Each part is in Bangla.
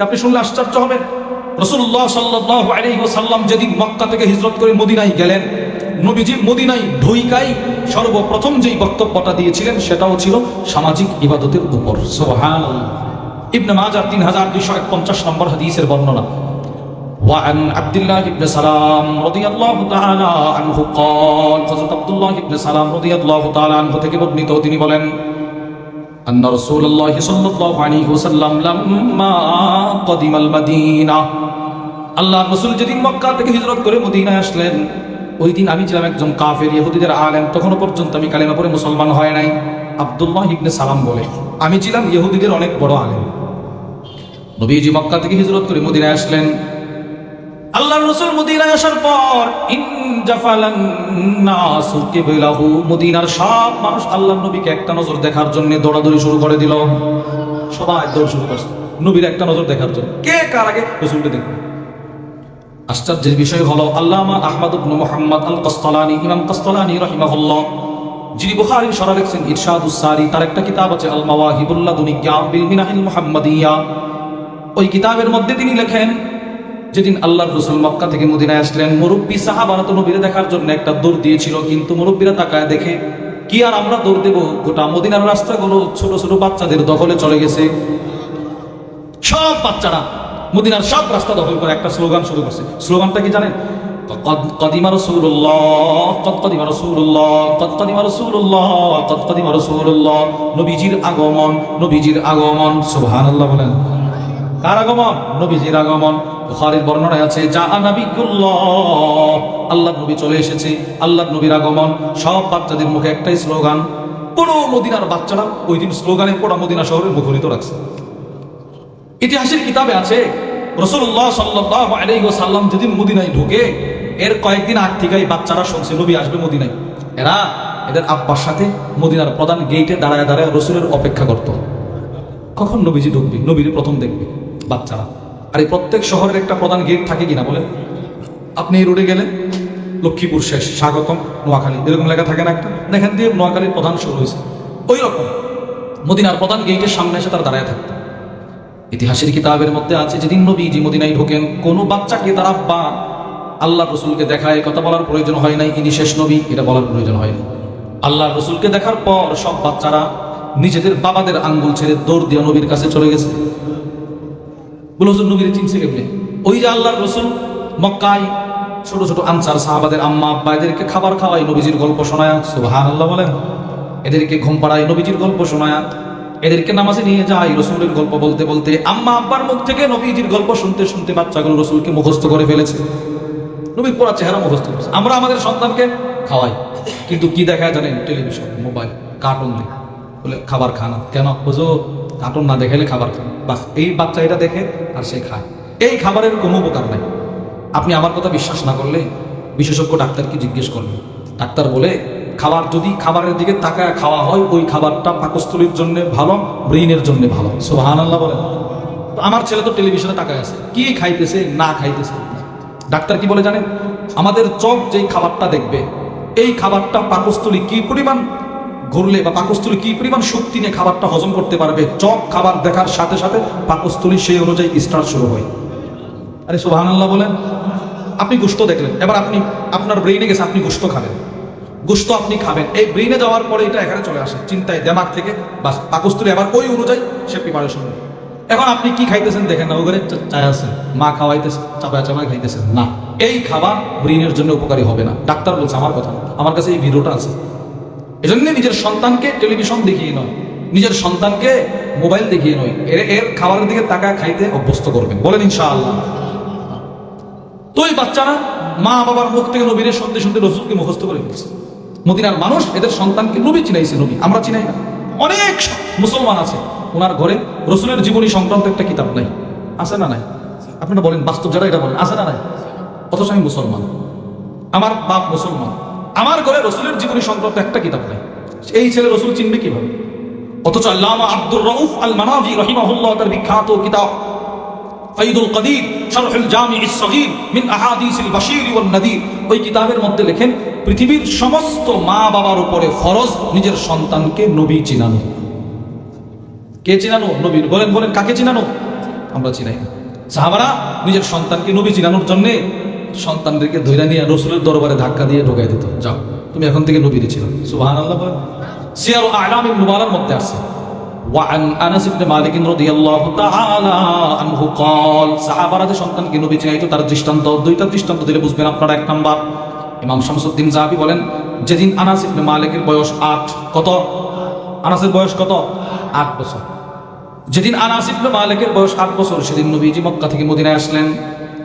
আপনি শুনলে আশ্চর্য হবেন রসুল্লাহ সাল্লাহ আলাইসাল্লাম যেদিন মক্কা থেকে হিজরত করে মদিনায় গেলেন নবীজি মদিনায় ঢুইকাই সর্বপ্রথম যেই বক্তব্যটা দিয়েছিলেন সেটাও ছিল সামাজিক ইবাদতের উপর সোহান ইবনে মাজার তিন হাজার দুইশো একপঞ্চাশ নম্বর হাদিসের বর্ণনা وعن عبد الله بن سلام رضي الله تعالى عنه قال حضرت عبد الله بن سلام رضي الله تعالى عنه থেকে বর্ণিত তিনি বলেন أن رسول الله صلى الله عليه وسلم لما قدم المدينة আল্লাহ রসুল যেদিন মক্কা থেকে হিজরত করে মদিনায় আসলেন ওই দিন আমি ছিলাম একজন কাফের ইহুদিদের আলেম তখনও পর্যন্ত আমি কালেমা পরে মুসলমান হয় নাই আব্দুল্লাহ ইবনে সালাম বলে আমি ছিলাম ইহুদিদের অনেক বড় আলেম নবীজি মক্কা থেকে হিজরত করে মদিনায় আসলেন আল্লাহ রসুল মদিনায় আসার পর ইনজাফালান্নাসু মদিনার সব মানুষ আল্লাহ নবীকে একটা নজর দেখার জন্য দৌড়াদৌড়ি শুরু করে দিল। সবাই দৌড় শুরু করছে, নবীর একটা নজর দেখার জন্য। কে কার আগে? রসুলকে দেখবে। আশ্চর্যের বিষয় হলো, আল্লামা আহমদ ইবনে মুহাম্মদ আল কস্তলানি ইমাম কস্তলানি রহিমাহুল্লাহ, যিনি বুখারীর সরা লিখছেন, ইরশাদুস সারি, তার একটা কিতাব আছে আল মাওয়াহিবুল্লাহ দুনিয়া বিল মিনাহিল মুহাম্মাদিয়া। ওই কিতাবের মধ্যে তিনি লেখেন যেদিন আল্লাহর রসুল মক্কা থেকে মদিনায় আসলেন, মুরব্বী সাহাবারা তো নবীরা দেখার জন্য একটা দৌড় দিয়েছিল, কিন্তু মুরব্বীরা তাকায় দেখে, কি আর আমরা দৌড় দেব? গোটা মদিনার রাস্তাগুলো ছোট ছোট বাচ্চাদের দখলে চলে গেছে। সব বাচ্চারা, মদিনার সব রাস্তা দখল করে একটা স্লোগান শুরু করছে। স্লোগানটা কি জানেন? কদিমা রসুল্লাহ কদিমা রসুল্লাহ কদিমা নবীজির আগমন নবীজির আগমন, সুবহানাল্লাহ বলেন। কার আগমন? নবীজির আগমন। বুখারীর বর্ণনায় আছে, যা নাবিকুল্লাহ আল্লাহ নবী চলে এসেছে আল্লাহ নবীর আগমন। সব বাচ্চাদের মুখে একটাই স্লোগান, পুরো মদিনার বাচ্চারা ওই দিন স্লোগানে পুরো মদিনা শহরে মুখরিত রাখছে। ইতিহাসের কিতাবে আছে রসুল্লাহ সাল্লাহ আলাইহি সাল্লাম যেদিন মদিনায় ঢুকে, এর কয়েকদিন আগ থেকেই বাচ্চারা শুনছে, নবী আসবে মদিনায়। এরা এদের আব্বার সাথে মদিনার প্রধান গেইটে দাঁড়ায় দাঁড়ায় রসুলের অপেক্ষা করত। কখন নবীজি ঢুকবে? নবীর প্রথম দেখবে। বাচ্চারা আর এই প্রত্যেক শহরের একটা প্রধান গেট থাকে কিনা বলে আপনি এই রোডে গেলে লক্ষ্মীপুর শেষ, স্বাগতম, নোয়াখালী, এরকম লেখা থাকে না একটা? এখান দিয়ে নোয়াখালীর প্রধান শুরু হয়েছে। ওই রকম। মদিনার প্রধান গেটের সামনে এসে তারা দাঁড়ায় থাকতো ইতিহাসের কিতাবের মধ্যে আছে, যেদিন নবী নবীজি মদিনায় ঢোকেন, কোনো বাচ্চাকে তারা বা আল্লাহ রসুলকে দেখায় কথা বলার প্রয়োজন হয় নাই, ইনি শেষ নবী, এটা বলার প্রয়োজন হয়নি আল্লাহ রসুলকে দেখার পর সব বাচ্চারা নিজেদের বাবাদের আঙ্গুল ছেড়ে দৌড় দিয়ে নবীর কাছে চলে গেছে। বলে, হুজুর নবীর চিনছে কেমনে? ওই যে আল্লাহর রসুল মক্কায় ছোট ছোট আনসার সাহাবাদের আম্মা আব্বা এদেরকে খাবার খাওয়াই নবীজির গল্প শোনায় সুবাহান আল্লাহ বলেন। এদেরকে ঘুম পাড়ায়, নবীজির গল্প শোনায়, এদেরকে নামাজে নিয়ে যায়, রসুলের গল্প বলতে বলতে আম্মা আব্বার মুখ থেকে নবীজির গল্প শুনতে শুনতে বাচ্চাগুলো রসুলকে মুখস্থ করে ফেলেছে। নবীর পড়া চেহারা মুখস্থ করেছে। আমরা আমাদের সন্তানকে খাওয়াই। কিন্তু কি দেখা জানেন? টেলিভিশন, মোবাইল, কার্টুন বলে, খাবার খানা কেন? বুঝো কার্টুন না দেখালে খাবার খান বাস, এই বাচ্চা এটা দেখে আর সে খায়। এই খাবারের কোনো উপকার নাই। আপনি আমার কথা বিশ্বাস না করলে বিশেষজ্ঞ ডাক্তারকে জিজ্ঞেস করবেন। ডাক্তার বলে, খাবার যদি খাবারের দিকে তাকায় খাওয়া হয়, ওই খাবারটা পাকস্থলীর জন্য ভালো, ব্রেইনের জন্য ভালো। সোহান আল্লাহ বলেন আমার ছেলে তো টেলিভিশনে তাকায় আছে। কি খাইতেছে, না খাইতেছে? ডাক্তার কি বলে জানেন? আমাদের চোখ যেই খাবারটা দেখবে, এই খাবারটা পাকস্থলী কি পরিমাণ ঘুরলে বা পাকস্থলী কি পরিমাণ শক্তি নিয়ে খাবারটা হজম করতে পারবে চক খাবার দেখার সাথে সাথে পাকস্থলী সেই অনুযায়ী স্টার্ট শুরু হয়। আরে সুবাহ আল্লাহ বলেন, আপনি গুস্ত দেখলেন, এবার আপনি, আপনার ব্রেইনে গেছে আপনি গুস্ত খাবেন। গুস্ত আপনি খাবেন, এই ব্রেইনে যাওয়ার পরে এটা এখানে চলে আসে, চিন্তায় দেমাগ থেকে, বাস, পাকস্থলী আবার ওই অনুযায়ী সে প্রিপারেশন এখন আপনি কি খাইতেছেন দেখেন না ওখানে চায় আছেন মা খাওয়াইতেছে চাপায় চাপায় খাইতেছেন, না। এই খাবার ব্রেইনের জন্য উপকারী হবে না। ডাক্তার বলছে আমার কথা, আমার কাছে এই ভিডিওটা আছে। এজন্য নিজের সন্তানকে টেলিভিশন দেখিয়ে নয়, নিজের সন্তানকে মোবাইল দেখিয়ে নয়, এর এর খাবারের দিকে তাকায় খাইতে অভ্যস্ত করবেন। বলেন ইনশাআল্লাহ। তো এই বাচ্চারা মা বাবার মুখ থেকে নবীরে শুনতে শুনতে রসুলকে মুখস্থ করে ফেলছে। মদিনার মানুষ এদের সন্তানকে নবী চিনাইছে, নবী। আমরা চিনাই না। অনেক মুসলমান আছে। ওনার ঘরে রসুলের জীবনী সংক্রান্ত একটা কিতাব নাই। আছে না নাই? আপনারা বলেন, বাস্তব যারা এটা বলেন, আছে না নাই? অথচ আমি মুসলমান। আমার বাপ মুসলমান। আমার ঘরে রসুলের জীবনী সংক্রান্ত একটা কিতাব নাই। এই ছেলে রসুল চিনবে কীভাবে? অথচ আল্লামা আব্দুর রউফ আল মানাভি রহিমাহুল্লাহ তার বিখ্যাত কিতাব ফাইদুল কদির, শারহুল জামি সগীর মিন আহাদিসিল বাশীর ওয়ান নদীর। ওই কিতাবের মধ্যে লেখেন, পৃথিবীর সমস্ত মা বাবার উপরে ফরজ নিজের সন্তানকে নবী চিনানো। কে চিনানো? নবীর বলেন বলেন, কাকে চিনানো? আমরা চিনাই সাহাবারা নিজের সন্তানকে নবী চিনানোর জন্যে সন্তানদেরকে ধৈর্য নিয়ে রসুলের দরবারে ধাক্কা দিয়ে ঢোকাই দিত যাও তুমি এখন থেকে নবী ছিল সুবাহ আল্লাহ বলেন সিয়ার আলাম নুবালার মধ্যে আছে وعن انس بن مالك رضي الله تعالى عنه قال সাহাবারা যে সন্তানকে নবী চাইতো তার দৃষ্টান্ত দুইটা দৃষ্টান্ত দিলে বুঝবেন আপনারা এক নাম্বার ইমাম শামসুদ্দিন জাহাবি বলেন যেদিন আনাস ইবনে মালিকের বয়স আট কত আনাসের বয়স কত আট বছর যেদিন আনাস ইবনে মালিকের বয়স আট বছর সেদিন নবীজি মক্কা থেকে মদিনায় আসলেন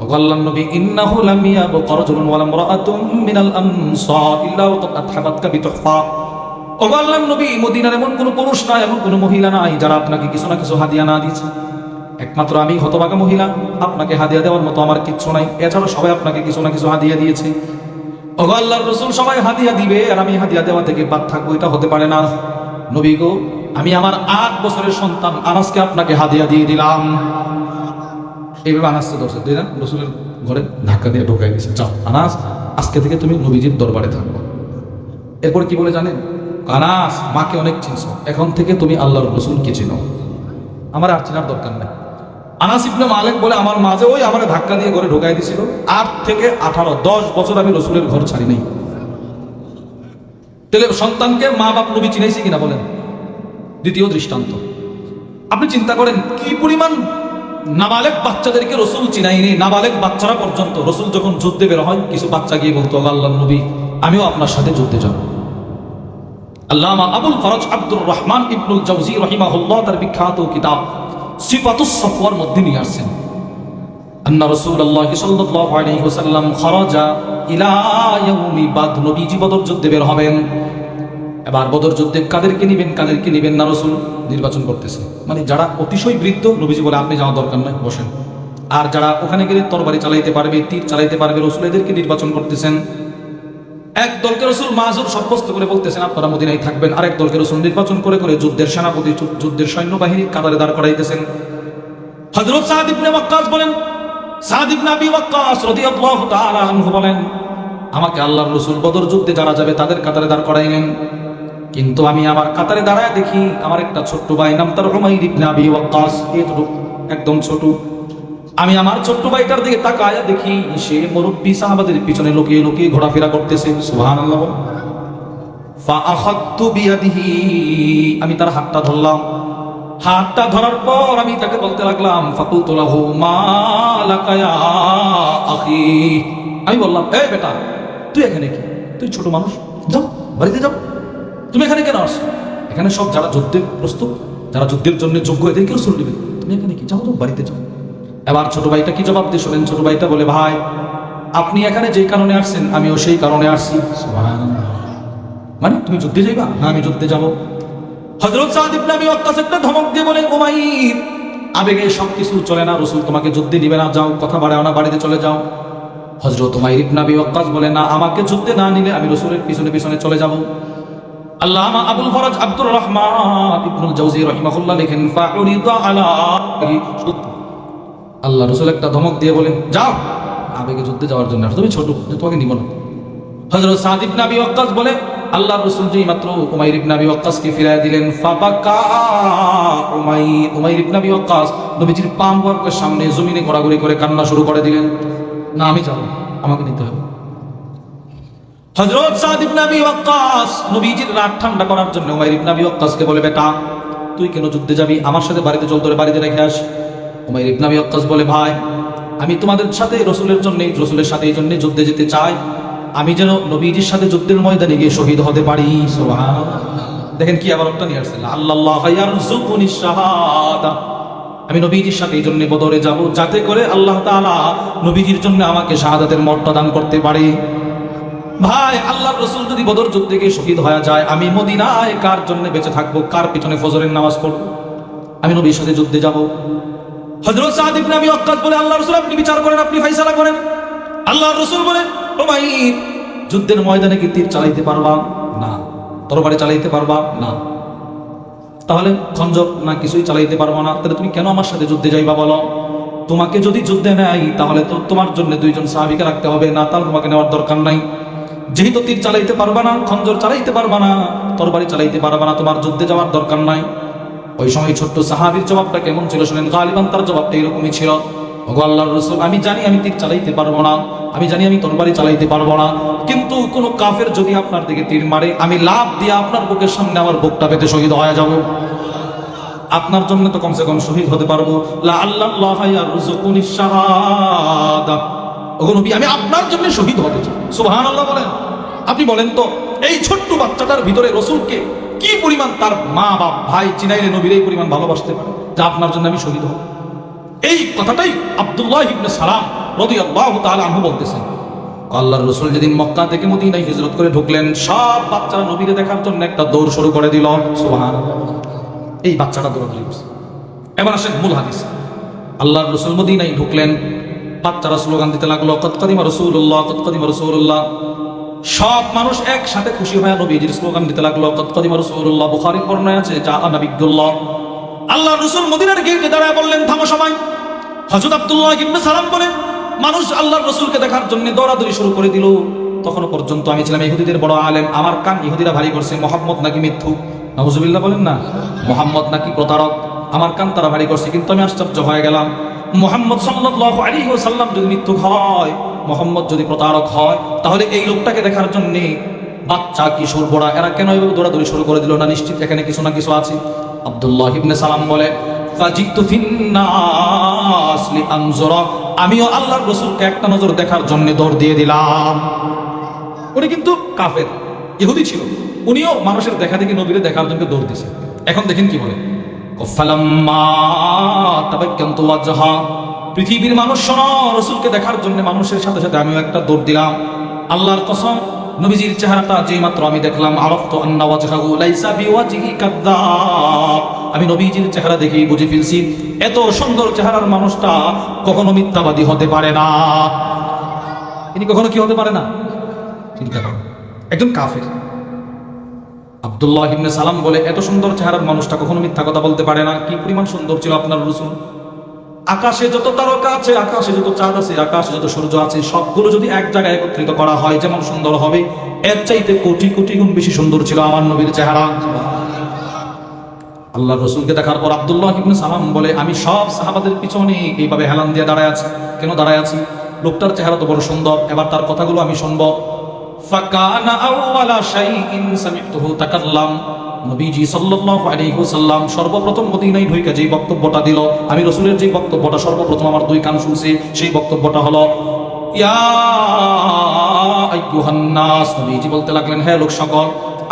وقال النبي إنه لم يبق رجل ولا امرأة من الأنصار إلا وقد أتحفتك بتحفة وقال النبي মদিনার এমন কোনো পুরুষ নাই এমন কোনো মহিলা নাই যারা আপনাকে কিছু না কিছু হাদিয়া না দিয়েছে একমাত্র আমি হতভাগা মহিলা আপনাকে হাদিয়া দেওয়ার মতো আমার কিচ্ছু নাই এছাড়া সবাই আপনাকে কিছু না কিছু হাদিয়া দিয়েছে ওগো আল্লাহর রসুল সবাই হাদিয়া দিবে আর আমি হাদিয়া দেওয়া থেকে বাদ থাকবো এটা হতে পারে না নবী গো আমি আমার আট বছরের সন্তান আনাসকে আপনাকে হাদিয়া দিয়ে দিলাম এইভাবে আনাসকে দর্শক দিই না রসুলের ঘরে ধাক্কা দিয়ে ঢোকাই দিয়েছে চাও আনাস আজকে থেকে তুমি নবীজির দরবারে থাকব এরপর কি বলে জানেন? আনাস মাকে অনেক চিনছ, এখন থেকে তুমি আল্লাহর রসুলকে চিনো। আমার আর চেনার দরকার নেই। আনাস ইবনে মালিক বলে, আমার মাঝে ওই আমার ধাক্কা দিয়ে ঘরে ঢোকাই দিছিল। আট থেকে আঠারো, দশ বছর আমি রসুলের ঘর ছাড়ি নাই। তাহলে সন্তানকে মা বাপ নবী চিনাইছে কিনা বলেন? দ্বিতীয় দৃষ্টান্ত। আপনি চিন্তা করেন, কি পরিমাণ নাবালেক বাচ্চাদেরকে রসুল চিনাইনি, নাবালেক বাচ্চারা পর্যন্ত রসুল যখন যুদ্ধে বের হয়, কিছু বাচ্চা গিয়ে বলতো, আল্লাহ নবী, আমিও আপনার সাথে যুদ্ধে যাব। আল্লামা আবুল ফরজ আব্দুর রহমান ইবনুল জাউজি রহিমাহুল্লাহ তার বিখ্যাত কিতাব সিফাতুস সফওয়ার মধ্যে নিয়ে আসছেন। আন্না রাসূলুল্লাহ সাল্লাল্লাহু আলাইহি ওয়াসাল্লাম খরাজা ইলা ইয়াউমি বাদ, নবীজি বদর যুদ্ধে বের হবেন। এবার বদর যুদ্ধে কাদেরকে নিবেন কাদেরকে নিবেন না রসুল, নির্বাচন করতেছে। মানে যারা অতিশয় বৃদ্ধ, নবীজি বলে, আপনি যাওয়া দরকার নয় বসেন। আর যারা ওখানে গেলে তরবারি চালাইতে পারবে, তীর চালাইতে পারবে, রসুল এদেরকে নির্বাচন করতেছেন। এক দলকে রসুল মাজুর সাব্যস্ত করে বলতেছেন, আপনারা মদিনায় থাকবেন। আরেক দলকে রসুল নির্বাচন করে করে যুদ্ধের সেনাপতি যুদ্ধের সৈন্যবাহিনী কাতারে দাঁড় করাইতেছেন। হযরত সাদ ইবনে ওয়াক্কাস বলেন, সাদ ইবনে আবি ওয়াক্কাস তাআলা আনহু বলেন, আমাকে আল্লাহর রসুল বদর যুদ্ধে যারা যাবে, তাদের কাতারে দাঁড় করাইলেন। কিন্তু আমি আমার কাতারে দাঁড়ায় দেখি আমার একটা ছোট্ট ভাই, নাম তার হুমাইর ইবনে একদম ছোট। আমি আমার ছোট্ট ভাইটার দিকে তাকায় দেখি, সে মুরব্বী সাহাবাদের পিছনে লুকিয়ে লুকিয়ে ঘোরাফেরা করতেছে বিয়াদিহি, আমি তার হাতটা ধরলাম। হাতটা ধরার পর আমি তাকে বলতে লাগলাম আখি। আমি বললাম, এ বেটা, তুই এখানে কি? তুই ছোট মানুষ? যাও, বাড়িতে যাও। তুমি এখানে কেন আসছো? এখানে সব যারা যুদ্ধে প্রস্তুত, যারা যুদ্ধের জন্য যোগ্য এদেরকে রসুল নেবে তুমি এখানে কি? যাও তো, বাড়িতে যাও। এবার ছোট ভাইটা কি জবাব দিয়ে শোনেন? ছোট ভাইটা বলে, ভাই, আপনি এখানে যেই কারণে আসছেন, আমিও সেই কারণে আসছি। মানে তুমি যুদ্ধে যাইবা না আমি যুদ্ধে যাব? ইবনে আবি ওয়াক্কাস একটা ধমক দিয়ে বলে উমাইর, আবেগে সব কিছু চলে না, রসুল তোমাকে যুদ্ধে দিবে না, যাও, কথা বাড়াও না, বাড়িতে চলে যাও। হযরত উমাইর ইবনে আবি ওয়াক্কাস বলে, না, আমাকে যুদ্ধে না নিলে আমি রসুলের পিছনে পিছনে চলে যাব। আল্লামা আবুল ফরজ আব্দুর রহমান ইবনুল জাওজি রাহিমাহুল্লাহ লেখেন, ফাউরিদা আলা আল্লাহ রসুল একটা ধমক দিয়ে বলে যাও, আবেগে যুদ্ধে যাওয়ার জন্য। তুমি ছোট তোমাকে নিব না। হযরত সাদ ইবনে আবি ওয়াক্কাস বলে আল্লাহ রসুল যেই মাত্র উমাইর ইবনে আবি ওয়াক্কাসকে ফিরায় দিলেন, ফাবাকা উমাইর উমাইর ইবনে আবি ওয়াক্কাস নবীজির পাম বরকের সামনে জমিনে ঘোরাঘুরি করে কান্না শুরু করে দিলেন। না, আমি যাব, আমাকে নিতে হবে। হযরত সাদ ইবনে আবি ওয়াক্কাস, নবীজির রাত ঠান্ডা করার জন্য উমাইর ইবনে আবি ওয়াক্কাসকে বলে, বেটা, তুই কেন যুদ্ধে যাবি? আমার সাথে বাড়িতে চল, তোরে বাড়িতে রেখে আস। উমাইর ইবনে আবি ওয়াক্কাস বলে, ভাই, আমি তোমাদের সাথে রসুলের জন্য রসুলের সাথে এই জন্য যুদ্ধে যেতে চাই। আমি যেন নবীজির সাথে যুদ্ধের ময়দানে গিয়ে শহীদ হতে পারি। দেখেন কি আবার একটা নিয়ে আসছেন আল্লাহ আমি নবীজির সাথে এই জন্য বদরে যাব যাতে করে আল্লাহ তাআলা নবীজির জন্য আমাকে শাহাদাতের মর্যাদা দান করতে পারে। ভাই আল্লাহ রসুল যদি বদর যুদ্ধে গিয়ে শহীদ হয়ে যায়, আমি মদিনায় কার জন্য বেঁচে থাকব? কার পিছনে ফজরের নামাজ পড়ব? আমি নবীর সাথে যুদ্ধে যাব। হযরত সাদ ইবনে আবি ওয়াক্কাস বলে আল্লাহ রাসূল, আপনি বিচার করেন, আপনি ফয়সালা করেন। আল্লাহ রসুল বলেন ওমাইর যুদ্ধের ময়দানে কি তীর চালাইতে পারবা? না। তরবারি চালাইতে পারবা? না। তাহলে খঞ্জর না কিছুই চালাইতে পারব না? তাহলে তুমি কেন আমার সাথে যুদ্ধে যাইবা বলো? তোমাকে যদি যুদ্ধে নেয়, তাহলে তো তোমার জন্য দুইজন সাহাবিকে রাখতে হবে। না, তাহলে তোমাকে নেওয়ার দরকার নাই। যেহেতু তীর চালাইতে পারবা না, খঞ্জর চালাইতে পারবা না, তরবারি চালাইতে পারবা না, তোমার যুদ্ধে যাওয়ার দরকার নাই। ওই সময় ছোট্ট সাহাবির জবাবটা কেমন ছিল শুনেন, গালিবান তার জবাবটা এরকমই ছিল। আমি জানি আমি তীর চালাইতে পারব না, আমি জানি আমি তরবারি চালাইতে পারব না, কিন্তু কোনো কাফের যদি আপনার দিকে তীর মারে, আমি লাভ দিয়ে আপনার বুকের সামনে আমার বুকটা পেতে শহীদ হয়ে যাব। আপনার জন্য তো কমসে কম শহীদ হতে পারব। লা আল্লাহ নবী, আমি আপনার জন্য শহীদ হতে চাই। সুবহানাল্লাহ বলেন। আপনি বলেন তো, এই ছোট্ট বাচ্চাটার ভিতরে রসুলকে কি পরিমাণ তার মা, বাপ, ভাই চিনাইলে নবীর এই পরিমাণ ভালোবাসতে পারে? যা আপনার জন্য আমি শহীদ হব। এই কথাটাই আব্দুল্লাহ ইবনে সালাম রাদিয়াল্লাহু তাআলা আনহু বলতেছেন। আল্লাহর রসুল যেদিন মক্কা থেকে মদিনায় হিজরত করে ঢুকলেন, সব বাচ্চারা নবীরে দেখার জন্য একটা দৌড় শুরু করে দিল। সুবহানাল্লাহ। এই বাচ্চাটা করছে। এবার আসেন মূল হাদিস। আল্লাহর রসুল মদিনায় ঢুকলেন বাচ্চারা স্লোগান দিতে লাগল কতকাদিমা রসুল্লাহ কতকাদিমা রসুল্লাহ সব মানুষ একসাথে খুশি হয়ে নবীজির স্লোগান দিতে লাগল কতকাদিমা রসুল্লাহ বুখারী বর্ণায় আছে, যা আনাবিদুল্লাহ আল্লাহ রসুল মদিনার গেটে দাঁড়ায় বললেন, থামো সময় হজরত আব্দুল্লাহ ইবনে সালাম বলেন, মানুষ আল্লাহর রসুলকে দেখার জন্য দৌড়াদৌড়ি শুরু করে দিল। তখনও পর্যন্ত আমি ছিলাম ইহুদিদের বড় আলেম। আমার কান ইহুদিরা ভারী করছে, মোহাম্মদ নাকি মিথ্যু? নজুবিল্লাহ বলেন না, মোহাম্মদ নাকি প্রতারক? আমার কান তারা ভারী করছে, কিন্তু আমি আশ্চর্য হয়ে গেলাম। মোহাম্মদ সাল্লাল্লাহু আলাইহি ওয়াসাল্লাম যদি মৃত্যু হয়, মোহাম্মদ যদি প্রতারক হয়, তাহলে এই লোকটাকে দেখার জন্য বাচ্চা কিশোর বড়া? এরা কেন এভাবে দৌড়াদৌড়ি শুরু করে দিল? না, নিশ্চিত এখানে কিছু না কিছু আছে। আব্দুল্লাহ ইবনে সালাম বলে আমিও আল্লাহর রাসূলকে একটা নজর দেখার জন্য দৌড় দিয়ে দিলাম। উনি কিন্তু কাফের, ইহুদি ছিল। উনিও মানুষের দেখা দেখি নবীরে দেখার জন্য দৌড় দিছে। এখন দেখেন কি বলে? পৃথিবীর মানুষ শোনো, রসুলকে দেখার জন্য মানুষের সাথে সাথে আমিও একটা দৌড় দিলাম। আল্লাহর কসম, নবীজির চেহারাটা যেই মাত্র আমি দেখলাম আমি নবীজির চেহারা দেখেই বুঝে ফেলছি, এত সুন্দর চেহারার মানুষটা কখনো মিথ্যাবাদী হতে পারে না। ইনি কখনো কি হতে পারে না? চিন্তা একজন কাফের। আব্দুল্লাহ ইবনে সালাম বলে, এত সুন্দর চেহারার মানুষটা কখনো মিথ্যা কথা বলতে পারে না। কি পরিমাণ সুন্দর ছিল আপনার রসুন আকাশে যত তারকা আছে, আকাশে যত চাঁদ আছে, আকাশে যত সূর্য আছে, সবগুলো যদি এক জায়গায় একত্রিত করা হয়, যেমন সুন্দর হবে, এর চাইতে কোটি কোটি গুণ বেশি সুন্দর ছিল আমার নবীর চেহারা। আল্লাহ রসুলকে দেখার পর আব্দুল্লাহ ইবনে সালাম বলে, আমি সব সাহাবাদের পিছনে এইভাবে হেলান দিয়ে দাঁড়ায় আছি। কেন দাঁড়ায় আছি? লোকটার চেহারা তো বড় সুন্দর। এবার তার কথাগুলো আমি শুনব। ফাকানা আউওয়ালা শাইইন সামি'তুহু তাকাল্লাম। নবীজি সাল্লাল্লাহু আলাইহি ওয়াসাল্লাম সর্বপ্রথম মদিনায় ঢুকে যেই বক্তব্যটা দিল, আমি রসুলের যে বক্তব্যটা সর্বপ্রথম আমার দুই কান শুনছি, সেই বক্তব্যটা হলো, ইয়া আইয়ুহান নাস নবীজি বলতে লাগলেন, হে লোক সকল,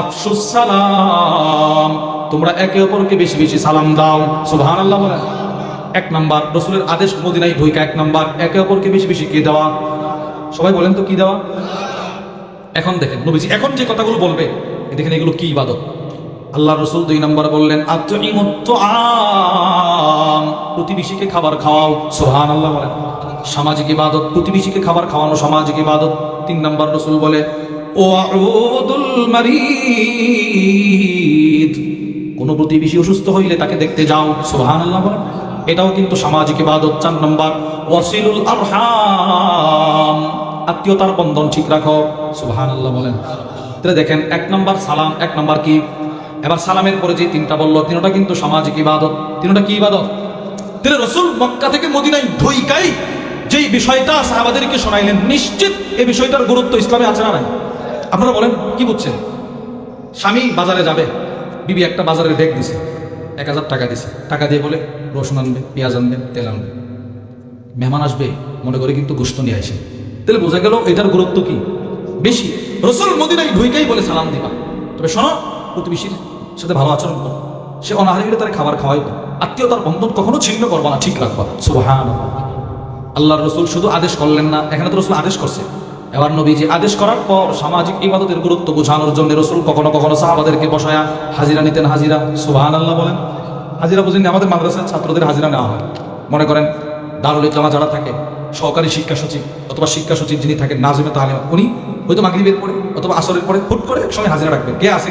আফসুস সালাম, তোমরা একে অপরকে বেশি বেশি সালাম দাও। সুবহানাল্লাহ বলেন এক নাম্বার, রসুলের আদেশ মদিনায় ঢুইকা এক নাম্বার, একে অপরকে বেশি বেশি কে দেওয়া? সবাই বলেন তো কি দেওয়া? এখন দেখেন, নবীজি এখন যে কথাগুলো বলবে দেখেন এগুলো কি ইবাদত? আল্লাহ রসুল দুই নম্বর বললেন প্রতিবেশীকে খাবার খাওয়াও। সোহান আল্লাহ বলেন। সামাজিক ইবাদত, প্রতিবেশীকে খাবার খাওয়ানো সামাজিক ইবাদত। তিন নম্বর রসুল বলে কোন প্রতিবেশী অসুস্থ হইলে তাকে দেখতে যাও। সোহান আল্লাহ বলেন। এটাও কিন্তু সামাজিক ইবাদত। চার নম্বর, ওয়াসিলুল আরহাম আত্মীয়তার বন্ধন ঠিক রাখো। সুবহান আল্লাহ বলেন। তাহলে দেখেন, এক নম্বর সালাম, এক নম্বর কি? এবার সালামের পরে যে তিনটা বলল, তিনটা কিন্তু সামাজিক ইবাদত। তিনটা কি ইবাদত? তিনি রসুল মক্কা থেকে মদিনায় ঢুইকাই যেই বিষয়টা সাহাবাদেরকে শোনাইলেন, নিশ্চিত এই বিষয়টার গুরুত্ব ইসলামে আছে না নাই? আপনারা বলেন, কি বুঝছেন? স্বামী বাজারে যাবে, বিবি একটা বাজারের ব্যাগ দিছে, এক হাজার টাকা দিছে। টাকা দিয়ে বলে, রসুন আনবে, পেঁয়াজ আনবে, তেল আনবে। মেহমান আসবে, মনে করে কিন্তু গোস্ত নিয়ে আসে। তাহলে বোঝা গেল এটার গুরুত্ব কি? বেশি। রসুল মদিনায় ঢুইকাই বলে সালাম দিবা। তবে শোনো, প্রতিবেশীর সাথে ভালো আচরণ করো। সে অনাহারি হলে তার খাবার খাওয়াইতো। আত্মীয়তার বন্ধন কখনো ছিন্ন করবা না, ঠিক রাখবা। সুবহান আল্লাহর রসুল শুধু আদেশ করলেন না, এখানে তো রসুল আদেশ করছে। এবার নবীজি আদেশ করার পর সামাজিক ইবাদতের গুরুত্ব বোঝানোর জন্য রসুল কখনো কখনো সাহাবাদেরকে বসায়া, হাজিরা নিতেন, হাজিরা। সুবহান আল্লাহ বলেন। হাজিরা বুঝেন আমাদের মাদ্রাসার ছাত্রদের হাজিরা নেওয়া হয়। মনে করেন, দারুল ইসলামা যারা থাকে সহকারী শিক্ষা সচিব অথবা শিক্ষা সচিব যিনি থাকেন, নাজিমে তাহলে উনি হয়তো মাগরিবের পরে অথবা আসরের পরে হুট করে একসঙ্গে হাজিরা রাখবেন। কে আছে?